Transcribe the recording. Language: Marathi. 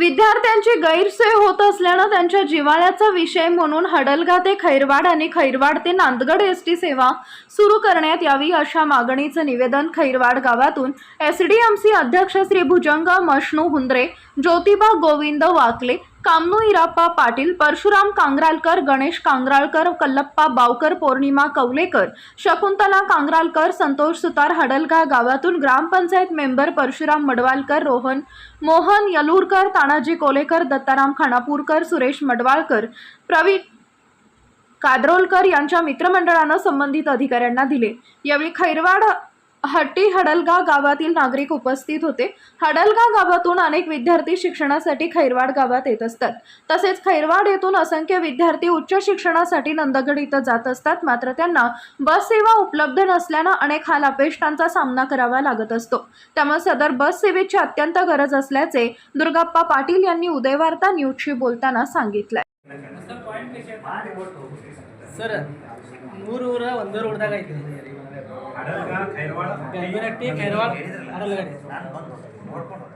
विद्यार्थ्यांची गैरसोय होत असल्यानं त्यांच्या जिव्हाळ्याचा विषय म्हणून हडलगा ते खैरवाड आणि खैरवाड ते नांदगड एस टी सेवा सुरू करण्यात यावी अशा मागणीचं निवेदन खैरवाड गावातून एस डी एम सी अध्यक्ष श्री भुजंग मष्णू हुंद्रे ज्योतिबा गोविंद वाकले कामनू इराप्पा पाटील परशुराम कांग्रालकर गणेश कांग्राळकर कल्लप्पा बावकर पौर्णिमा कवलेकर शकुंतला कांग्रालकर संतोष सुतार हडलगा गावातून ग्रामपंचायत मेंबर परशुराम मडवालकर रोहन मोहन यलूरकर तानाजी कोलेकर दत्ताराम खानापूरकर सुरेश मडवाळकर प्रवीण कादरोलकर यांच्या मित्रमंडळानं संबंधित अधिकाऱ्यांना दिले. यावेळी खैरवाड हट्टी हडलगा गावातील नागरिक उपस्थित होते हडलगा गावातून अनेक विद्यार्थी शिक्षणासाठी खैरवाड गावात येत असतात तसेच खैरवाड येथून असंख्य विद्यार्थी उच्च शिक्षणासाठी नंदगड इथं जात असतात मात्र त्यांना बस सेवा उपलब्ध नसल्यानं अनेक हाल अपेष्टांचा सामना करावा लागत असतो त्यामुळे सदर बस सेवेची अत्यंत गरज असल्याचे दुर्गाप्पा पाटील यांनी उदयवार्ता न्यूजशी बोलताना सांगितलंय ಸರ್ ಮೂರು ಊರ ಒಂದೇ ರೋಡ್ದಾಗ ಐತಿ ಬೆಳಗುನಟ್ಟಿ ಕೈರವಾಡ ನೋಡ್ಕೊಂಡು